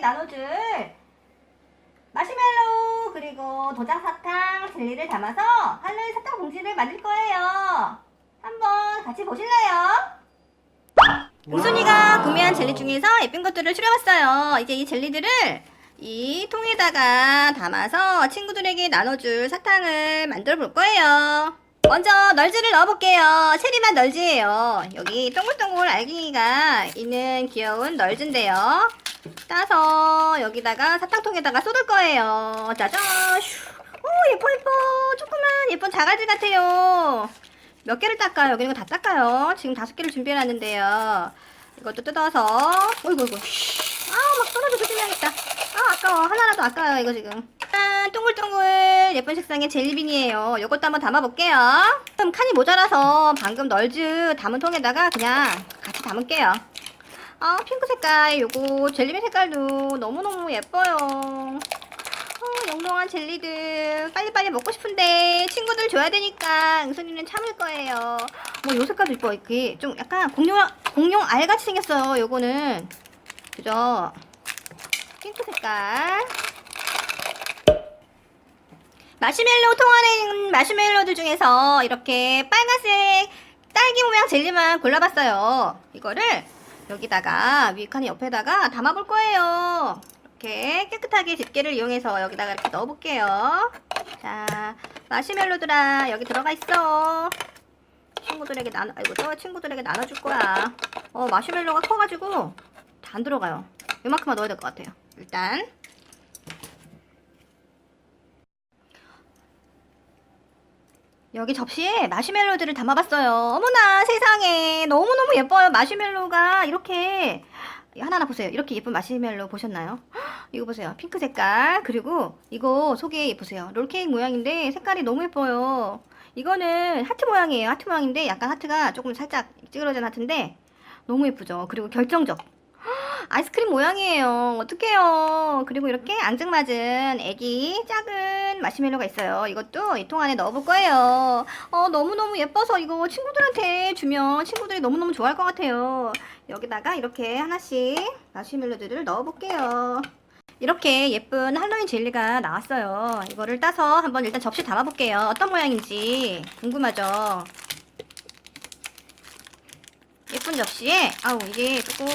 나눠줄 마시멜로 그리고 도장 사탕 젤리를 담아서 하늘 사탕 봉지를 만들 거예요. 한번 같이 보실래요? 우순이가 구매한 젤리 중에서 예쁜 것들을 추려봤어요. 이제 이 젤리들을 이 통에다가 담아서 친구들에게 나눠줄 사탕을 만들어 볼 거예요. 먼저 널지를 넣어볼게요. 체리맛 널지예요. 여기 동글동글 알갱이가 있는 귀여운 널즈인데요. 따서 여기다가 사탕통에다가 쏟을 거예요. 짜잔! 슈. 오 예뻐 예뻐. 조그만 예쁜 자갈들 같아요. 몇 개를 닦아요? 여기 있는 거 다 닦아요. 지금 다섯 개를 준비해놨는데요. 이것도 뜯어서 어이구 어이구 아우 막 떨어져 조심해야겠다 아 아까워 하나라도 아까워요 이거 지금 짠 동글동글 예쁜 색상의 젤리빈이에요 요것도 한번 담아볼게요 그럼 칸이 모자라서 방금 널즈 담은 통에다가 그냥 같이 담을게요 아 핑크 색깔 요거 젤리빈 색깔도 너무너무 예뻐요 어, 영롱한 젤리들 빨리빨리 먹고 싶은데 친구들 줘야 되니까 응순이는 참을 거예요. 뭐 요 색깔도 이뻐. 이게 좀 약간 공룡 공룡 알같이 생겼어요. 요거는 그죠? 핑크 색깔. 마시멜로 통 안에 있는 마시멜로들 중에서 이렇게 빨간색 딸기 모양 젤리만 골라봤어요. 이거를 여기다가 위칸이 옆에다가 담아볼 거예요. 이렇게 깨끗하게 집게를 이용해서 여기다가 이렇게 넣어볼게요. 자, 마시멜로들아 여기 들어가 있어. 친구들에게 나눠, 아이고 저 친구들에게 나눠줄 거야. 어 마시멜로가 커가지고 다 안 들어가요. 요만큼만 넣어야 될 것 같아요. 일단 여기 접시에 마시멜로들을 담아봤어요. 어머나 세상에 너무너무 예뻐요. 마시멜로가 이렇게 하나하나 보세요. 이렇게 예쁜 마시멜로 보셨나요? 헉, 이거 보세요. 핑크 색깔. 그리고 이거 속에 보세요. 롤케이크 모양인데 색깔이 너무 예뻐요. 이거는 하트 모양이에요. 하트 모양인데 약간 하트가 조금 살짝 찌그러진 하트인데 너무 예쁘죠. 그리고 결정적. 헉, 아이스크림 모양이에요. 어떡해요. 그리고 이렇게 앙증맞은 애기 작은 마시멜로가 있어요. 이것도 이 통 안에 넣어볼 거예요. 어, 너무너무 예뻐서 이거 친구들한테 주면 친구들이 너무너무 좋아할 것 같아요. 여기다가 이렇게 하나씩 마시멜로들을 넣어볼게요. 이렇게 예쁜 할로윈 젤리가 나왔어요. 이거를 따서 한번 일단 접시 담아볼게요. 어떤 모양인지 궁금하죠? 예쁜 접시에, 아우, 이게 조금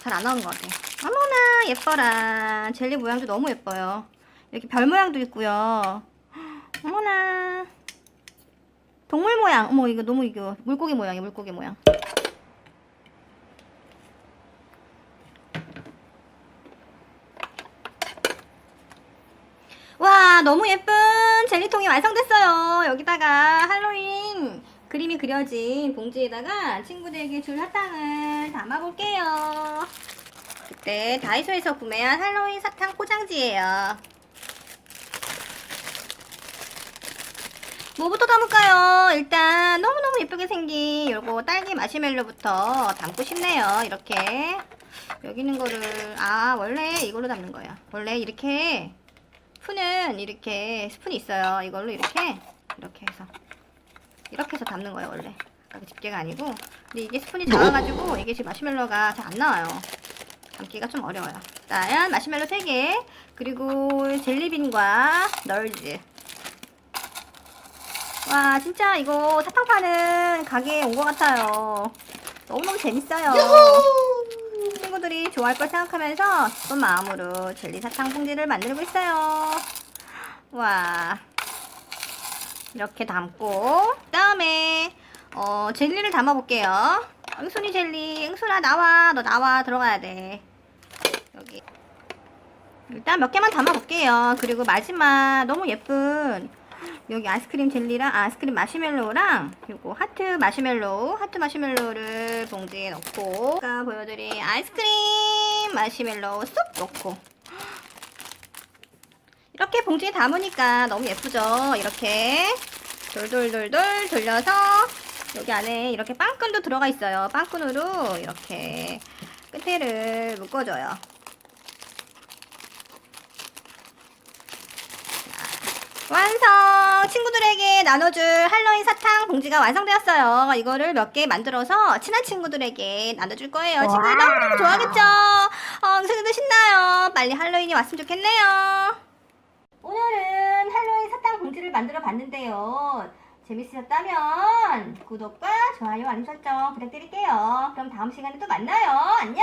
잘 안 나오는 것 같아. 어머나, 예뻐라. 젤리 모양도 너무 예뻐요. 이렇게 별 모양도 있고요. 어머나. 동물 모양. 어머, 이거 너무 이거 물고기 모양이야, 물고기 모양. 와 너무 예쁜 젤리통이 완성됐어요 여기다가 할로윈 그림이 그려진 봉지에다가 친구들에게 줄 사탕을 담아볼게요 그때 다이소에서 구매한 할로윈 사탕 포장지예요 뭐부터 담을까요? 일단 너무너무 예쁘게 생긴 요거 딸기 마시멜로부터 담고 싶네요 이렇게 여기 있는 거를 아 원래 이걸로 담는 거예요 원래 이렇게 스푼은 이렇게 스푼이 있어요. 이걸로 이렇게 이렇게 해서 이렇게 해서 담는 거예요 원래. 집게가 아니고. 근데 이게 스푼이 작아가지고 이게 지금 마시멜로가 잘 안 나와요. 담기가 좀 어려워요. 일단 마시멜로 3개 그리고 젤리빈과 널즈. 와 진짜 이거 사탕 파는 가게에 온 것 같아요. 너무너무 재밌어요. 친구들이 좋아할 걸 생각하면서 기쁜 마음으로 젤리 사탕 봉지를 만들고 있어요. 와. 이렇게 담고, 그 다음에, 어, 젤리를 담아볼게요. 응순이 젤리, 응순아, 나와. 너 나와. 들어가야 돼. 여기. 일단 몇 개만 담아볼게요. 그리고 마지막, 너무 예쁜, 여기 아이스크림 젤리랑 아, 아이스크림 마시멜로우랑 그리고 하트 마시멜로우 하트 마시멜로우를 봉지에 넣고 아까 보여드린 아이스크림 마시멜로우 쏙 넣고. 이렇게 봉지에 담으니까 너무 예쁘죠? 이렇게 돌돌돌돌 돌려서 여기 안에 이렇게 빵끈도 들어가 있어요. 빵끈으로 이렇게 끝에를 묶어줘요 완성! 친구들에게 나눠줄 할로윈 사탕 봉지가 완성되었어요. 이거를 몇 개 만들어서 친한 친구들에게 나눠줄 거예요. 친구들 너무너무 좋아하겠죠? 어, 친구들 신나요. 빨리 할로윈이 왔으면 좋겠네요. 오늘은 봉지를 만들어 봤는데요. 재밌으셨다면 구독과 좋아요, 알림 설정 부탁드릴게요. 그럼 다음 시간에 또 만나요. 안녕!